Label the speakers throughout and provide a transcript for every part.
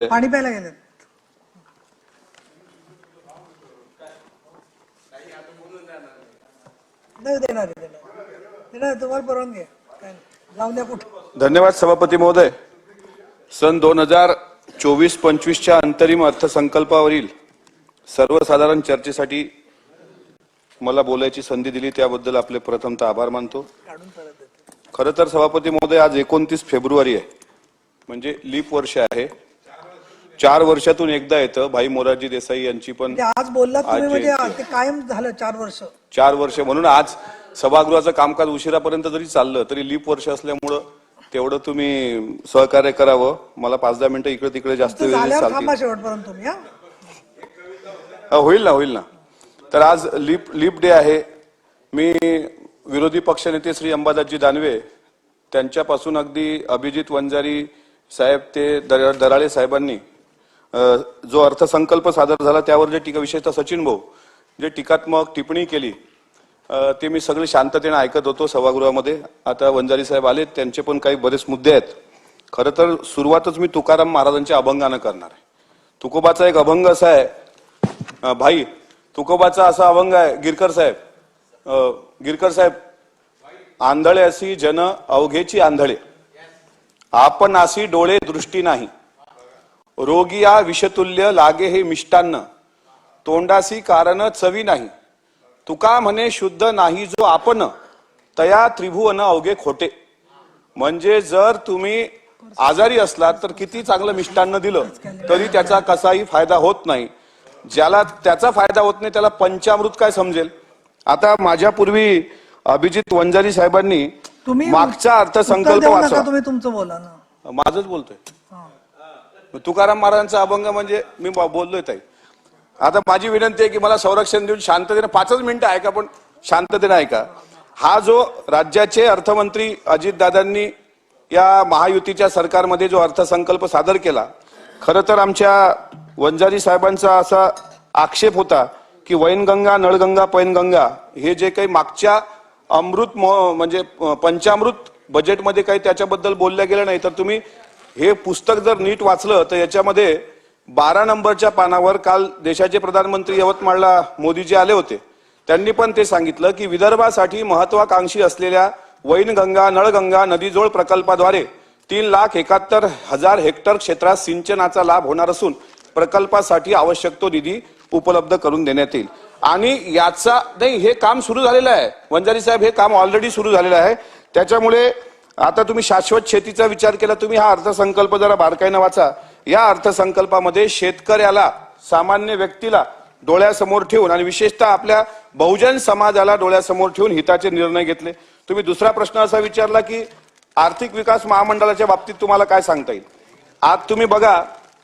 Speaker 1: पाणी प्यायला नाही देणार देणार तुम्हाला परवानगी द्या कुठे.
Speaker 2: धन्यवाद सभापती महोदय. सन दोन हजार चोवीस पंचवीसच्या अंतरिम अर्थसंकल्पावरील सर्वसाधारण चर्चेसाठी मला बोलायची संधी दिली. त्याबद्दल आपले प्रथमतः आभार मानतो. खरं तर सभापती महोदय आज एकोणतीस फेब्रुवारी आहे. म्हणजे लीप वर्ष आहे. चार वर्षातून एकदा येतं. भाई मोरारजी देसाई यांची पण
Speaker 1: ते आज बोललात तुम्ही म्हणजे. ते कायम झालं चार वर्ष.
Speaker 2: चार वर्ष. म्हणून आज सभागृहाचं कामकाज उशिरापर्यंत जरी चाललं तरी लीप वर्ष असल्यामुळं तेवढं तुम्ही सहकार्य करावं. मला पाच दहा मिनिटं इकडे तिकडे जास्त वेळ
Speaker 1: झाल्यावर
Speaker 2: चालतील.
Speaker 1: थांबा शेवटपर्यंत तुम्ही हा?
Speaker 2: होईल ना होईल ना. तर आज लीप लीप डे आहे. मी विरोधी पक्षनेते श्री अंबादासजी दानवे त्यांच्यापासून अगदी अभिजित वंजारी साहेब ते दर- दराळे साहेबांनी जो अर्थसंकल्प सादर झाला त्यावर जे टीका विशेषतः सचिन भाऊ जे टीकात्मक टिप्पणी केली ते मी सगळे शांततेने ऐकत होतो सभागृहामध्ये. आता वंजारी साहेब आले त्यांचे पण काही बरेच मुद्दे आहेत. खरं तर सुरुवातच मी तुकाराम महाराजांच्या अभंगानं करणार आहे. तुकोबाचा एक अभंग असा आहे भाई तुकोबाचा असा अभंग आहे गिरकर साहेब गिरकर साहेब आंधळे अशी जन अवघेची आंधळे. आपण असी डोळे दृष्टी नाही. रोगिया विषतुल्य लागे हे मिष्टान्न. तोंडासी कारण चवी नाही. तुका म्हणे शुद्ध नाही जो आपण तया त्रिभुवन अवघे खोटे. म्हणजे जर तुम्ही आजारी असलात तर किती चांगलं मिष्टान्न दिलं तरी त्याचा कसाही फायदा होत नाही. ज्याला त्याचा फायदा होत नाही त्याला पंचामृत काय समजेल? आता माझ्यापूर्वी अभिजित वंजारी साहेबांनी मागचा अर्थसंकल्प
Speaker 1: देऊ नका,
Speaker 2: वाचा
Speaker 1: तुम्ही तुमचं बोला ना.
Speaker 2: माझंच बोलतोय. तुकाराम महाराजांचा अभंग म्हणजे मी ब- बोललोय ताई. आता माझी विनंती आहे की मला संरक्षण देऊन शांततेने पाचच मिनिटं ऐका पण शांततेने ऐका. हा जो राज्याचे अर्थमंत्री अजितदादांनी या महायुतीच्या सरकारमध्ये जो अर्थसंकल्प सादर केला खरं तर आमच्या वंजारी साहेबांचा असा आक्षेप होता की वैनगंगा नळगंगा पैनगंगा हे जे काही मागच्या अमृत म्हणजे पंचामृत बजेटमध्ये काही त्याच्याबद्दल बोलल्या गेलं नाही तर तुम्ही हे पुस्तक जर नीट वाचलं तर याच्यामध्ये बारा नंबरच्या पानावर काल देशाचे प्रधानमंत्री यवतमाळला मोदीजी आले होते. त्यांनी पण ते सांगितलं की विदर्भासाठी महत्वाकांक्षी असलेल्या वैनगंगा नळगंगा नदीजोड प्रकल्पाद्वारे तीन लाख एकाहत्तर हजार हेक्टर क्षेत्रात सिंचनाचा लाभ होणार असून प्रकल्पासाठी आवश्यक तो निधी उपलब्ध करून देण्यात येईल. आणि याचा नाही हे काम सुरू झालेलं आहे. वंजारी साहेब हे काम ऑलरेडी सुरू झालेलं आहे. त्याच्यामुळे आता तुम्ही शाश्वत शेतीचा विचार केला तुम्ही हा अर्थसंकल्प जरा बारकाईनं वाचा. या अर्थसंकल्पामध्ये शेतकऱ्याला सामान्य व्यक्तीला डोळ्यासमोर ठेवून आणि विशेषतः आपल्या बहुजन समाजाला डोळ्यासमोर ठेवून हिताचे निर्णय घेतले. तुम्ही दुसरा प्रश्न असा विचारला की आर्थिक विकास महामंडळाच्या बाबतीत तुम्हाला काय सांगता येईल? आज तुम्ही बघा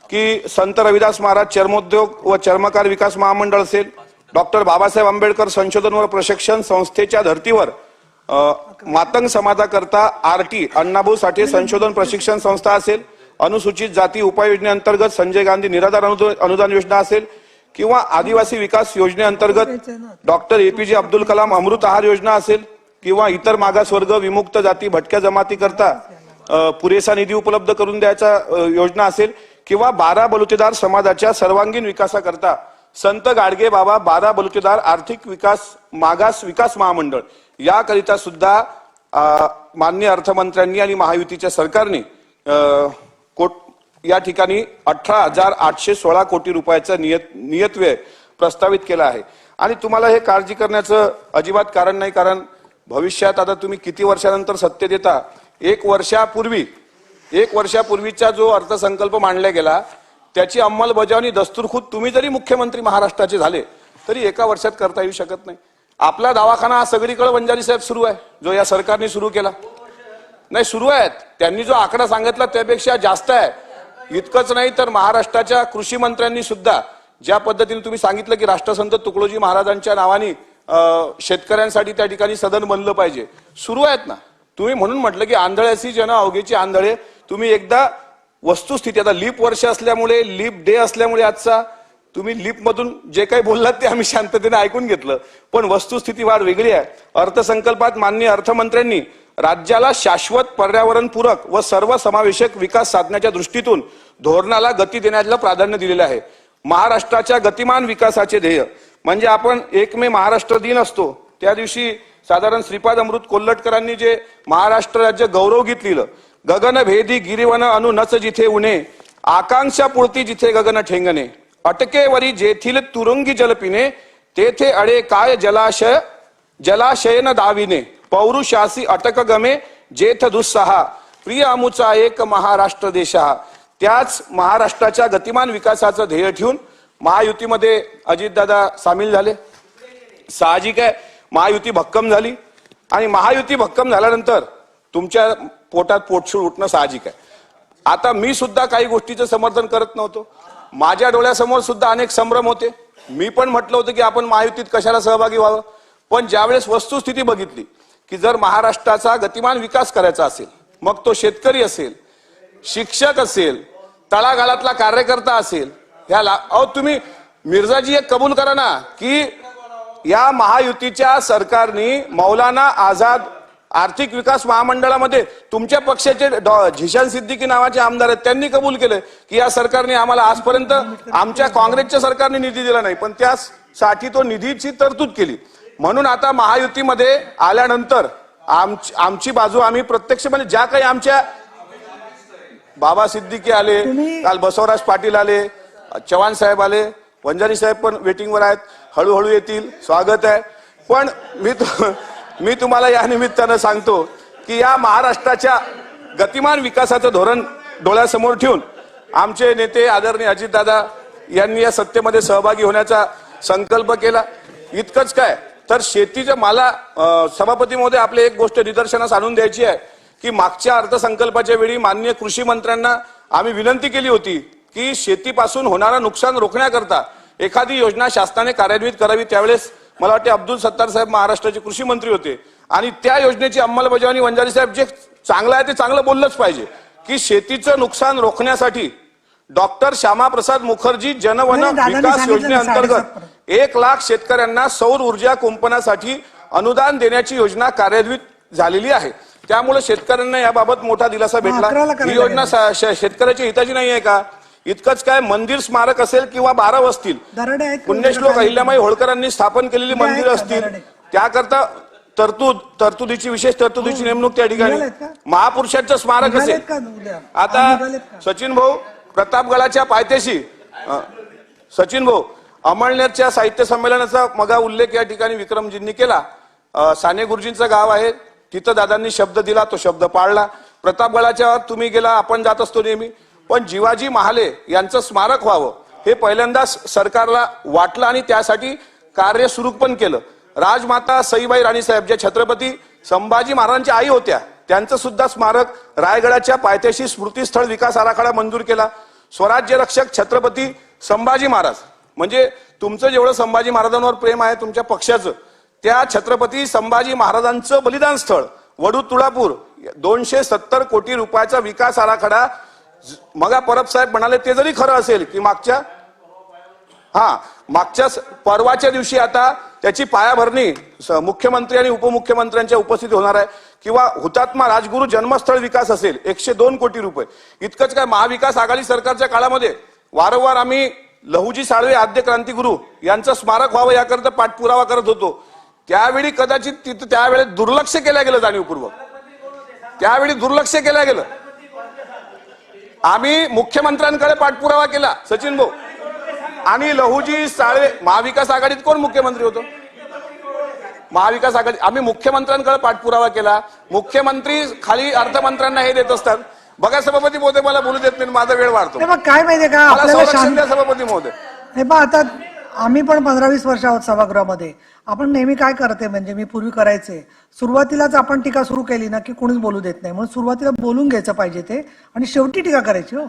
Speaker 2: की संत रविदास महाराज चर्मोद्योग व चर्मकार विकास महामंडळ असेल डॉक्टर बाबासाहेब आंबेडकर संशोधन व प्रशिक्षण संस्थेच्या धर्तीवर मातंग समाजाकरता आरटी अण्णाभाऊ साठे संशोधन प्रशिक्षण संस्था असेल अनुसूचित जाती उपाययोजनेअंतर्गत संजय गांधी निराधार अनुदान अनुदान योजना असेल किंवा आदिवासी विकास योजनेअंतर्गत डॉक्टर एपीजे अब्दुल कलाम अमृत आहार योजना असेल किंवा इतर मागासवर्ग विमुक्त जाती भटक्या जमातीकरता पुरेसा निधी उपलब्ध करून द्यायचा योजना असेल किंवा बारा बलुतेदार समाजाच्या सर्वांगीण विकासाकरता संत गाडगे बाबा बारा बलुतेदार आर्थिक विकास मागास विकास महामंडळ. याकरिता सुद्धा मान्य माननीय अर्थमंत्र्यांनी आणि महायुतीच्या सरकारने कोट या ठिकाणी अठरा हजार आठशे सोळा कोटी रुपयाचा नियत नियतव्यय प्रस्तावित केला आहे. आणि तुम्हाला हे काळजी करण्याचं अजिबात कारण नाही कारण भविष्यात आता तुम्ही किती वर्षानंतर सत्य देता? एक वर्षापूर्वी एक वर्षापूर्वीचा जो अर्थसंकल्प मांडला गेला त्याची अंमलबजावणी दस्तूरखुद तुम्ही जरी मुख्यमंत्री महाराष्ट्राचे झाले तरी एका वर्षात करता येऊ शकत नाही. आपला दवाखाना हा सगळीकडे वंजारी साहेब सुरू आहे जो या सरकारने सुरू केला. नाही सुरू आहेत. त्यांनी जो आकडा सांगितला त्यापेक्षा जास्त आहे. इतकंच नाही तर महाराष्ट्राच्या कृषी मंत्र्यांनी सुद्धा ज्या पद्धतीने तुम्ही सांगितलं की राष्ट्रसंत तुकडोजी महाराजांच्या नावाने शेतकऱ्यांसाठी त्या ठिकाणी सदन बनलं पाहिजे. सुरू आहेत ना. तुम्ही म्हणून म्हटलं की आंधळ्याची जन अवघेची आंधळे तुम्ही एकदा वस्तुस्थिती आता लीप वर्ष असल्यामुळे लीप डे असल्यामुळे आजचा तुम्ही लीप मधून जे काही बोललात ते आम्ही शांततेने ऐकून घेतलं. पण वस्तुस्थिती फार वेगळी आहे. अर्थसंकल्पात माननीय अर्थमंत्र्यांनी राज्याला शाश्वत पर्यावरणपूरक व सर्व समावेशक विकास साधण्याच्या दृष्टीतून धोरणाला गती देण्याला प्राधान्य दिलेलं आहे. महाराष्ट्राच्या गतिमान विकासाचे ध्येय. म्हणजे आपण एक मे महाराष्ट्र दिन असतो. त्या दिवशी साधारण श्रीपाद अमृत कोल्हटकरांनी जे महाराष्ट्र राज्य गौरव गीत लिहिलं गगन भेदी गिरिवन अनु नच जिथे उणे आकांक्षा पुरती जिथे गगन ठेंगणे. अटकेवरी जेथील तुरुंगी जलपिने तेथे अडे काय जलाशय जलाशयन दाविने पौरुषासी अटक गमे जेथ दुस्सहा. प्रिय अमुचा एक महाराष्ट्र देशा त्याच महाराष्ट्राच्या गतिमान विकासाचं ध्येय ठेवून महायुतीमध्ये अजितदादा सामील झाले. साहजिक आहे. महायुती भक्कम झाली. आणि महायुती भक्कम झाल्यानंतर तुमच्या पोटात पोटशूळ उठणं साहजिक आहे. आता मी सुद्धा काही गोष्टीचं समर्थन करत नव्हतो. माझ्या डोळ्यासमोर सुद्धा अनेक संभ्रम होते. मी पण म्हटलं होतं की आपण महायुतीत कशाला सहभागी व्हावं? पण ज्यावेळेस वस्तुस्थिती बघितली की जर महाराष्ट्राचा गतिमान विकास करायचा असेल मग तो शेतकरी असेल शिक्षक असेल तळागाळातला कार्यकर्ता असेल ह्याला अहो तुम्ही मिर्झाजी एक कबूल करा ना की या महायुतीच्या सरकारने मौलाना आझाद आर्थिक विकास महामंडळामध्ये तुमच्या पक्षाचे झिशान सिद्दीकी नावाचे आमदार आहेत त्यांनी कबूल केलं की या सरकारने आम्हाला आजपर्यंत आमच्या काँग्रेसच्या सरकारने निधी दिला नाही पण त्यासाठी तो निधीची तरतूद केली. म्हणून आता महायुतीमध्ये आल्यानंतर आमची आमची बाजू आम्ही प्रत्यक्ष म्हणजे ज्या काही आमच्या बाबा सिद्दीकी आले काल बसवराज पाटील आले चव्हाण साहेब आले वंजारी साहेब पण वेटिंगवर आहेत हळूहळू येतील स्वागत आहे. पण मी मी तुम्हाला या निमित्तानं सांगतो की या महाराष्ट्राच्या गतिमान विकासाचं धोरण डोळ्यासमोर ठेवून आमचे नेते आदरणीय अजितदादा यांनी या सत्तेमध्ये सहभागी होण्याचा संकल्प केला. इतकंच काय तर शेतीचं मला सभापती महोदय आपले एक गोष्ट निदर्शनास आणून द्यायची आहे की मागच्या अर्थसंकल्पाच्या वेळी माननीय कृषी मंत्र्यांना आम्ही विनंती केली होती की शेतीपासून होणारा नुकसान रोखण्याकरता एखादी योजना शासनाने कार्यान्वित करावी त्यावेळेस मला वाटते अब्दुल सत्तार साहेब महाराष्ट्राचे कृषी मंत्री होते. आणि त्या योजनेची अंमलबजावणी वंजारी साहेब जे चांगलं आहे ते चांगलं बोललंच पाहिजे. की शेतीचं नुकसान रोखण्यासाठी डॉक्टर श्यामाप्रसाद मुखर्जी जनवन विकास योजनेअंतर्गत एक लाख शेतकऱ्यांना सौर ऊर्जा कुंपणासाठी अनुदान देण्याची योजना कार्यान्वित झालेली आहे. त्यामुळे शेतकऱ्यांना याबाबत मोठा दिलासा भेटला. ही योजना शेतकऱ्याच्या हिताची नाही आहे का? इतकंच काय मंदिर स्मारक असेल किंवा बारा
Speaker 1: का?
Speaker 2: पुण्यश्लोक अहिल्यामाई होळकरांनी स्थापन केलेली मंदिरं असतील? त्याकरता तरतूद तरतुदीची विशेष तरतुदीची नेमणूक त्या ठिकाणी? महापुरुषांचं स्मारक असेल? आता? सचिन भाऊ प्रतापगडाच्या पायथ्याशी सचिन भाऊ अमळनेरच्या साहित्य संमेलनाचा मगा उल्लेख या ठिकाणी विक्रमजींनी केला साने गुरुजींचं गाव आहे तिथं दादांनी शब्द दिला तो शब्द पाळला प्रतापगडाच्या तुम्ही गेला आपण जात असतो नेहमी पण जिवाजी महाले यांचं स्मारक व्हावं हे पहिल्यांदा सरकारला वाटलं आणि त्यासाठी कार्य सुरू पण केलं. राजमाता सईबाई राणीसाहेब ज्या छत्रपती संभाजी महाराजांच्या आई होत्या त्यांचं सुद्धा स्मारक रायगडाच्या पायथ्याशी स्मृतीस्थळ विकास आराखडा मंजूर केला. स्वराज्य रक्षक छत्रपती संभाजी महाराज. म्हणजे तुमचं जेवढं संभाजी महाराजांवर प्रेम आहे तुमच्या पक्षाचं त्या छत्रपती संभाजी महाराजांचं बलिदान स्थळ वडू तुळापूर दोनशे सत्तर कोटी रुपयाचा विकास आराखडा मगा परब साहेब म्हणाले ते जरी खरं असेल की मागच्या हा मागच्या पर्वाच्या परवाच्या दिवशी आता त्याची पायाभरणी मुख्यमंत्री आणि उपमुख्यमंत्र्यांच्या उपस्थित होणार आहे. किंवा हुतात्मा राजगुरू जन्मस्थळ विकास असेल एकशे दोन कोटी रुपये. इतकंच काय महाविकास आघाडी सरकारच्या काळामध्ये वारंवार आम्ही लहुजी साळवे आद्य क्रांतीगुरू यांचं स्मारक व्हावं याकरता पाठपुरावा करत होतो. त्यावेळी कदाचित तिथं त्यावेळेस दुर्लक्ष केलं गेलं जाणीवपूर्वक. त्यावेळी दुर्लक्ष केलं गेलं. आम्ही मुख्यमंत्र्यांकडे पाठपुरावा केला सचिन भाऊ. आणि लहुजी साळवे महाविकास आघाडीत कोण मुख्यमंत्री होतो? महाविकास आघाडी आम्ही मुख्यमंत्र्यांकडे पाठपुरावा केला. मुख्यमंत्री खाली अर्थमंत्र्यांना हे देत असतात. बघा सभापती महोदय मला बोलू देत नाही माझा वेळ वाढतो.
Speaker 1: हे काय माहितीये का?
Speaker 2: सभापती महोदय.
Speaker 1: हे आता आम्ही पण पंधरा वीस वर्ष आहोत सभागृहामध्ये. आपण नेहमी काय करते म्हणजे मी पूर्वी करायचे सुरुवातीलाच आपण टीका सुरू केली ना की कोणीच बोलू देत नाही. म्हणून सुरुवातीला बोलून घ्यायचं पाहिजे ते आणि शेवटी टीका करायची हो.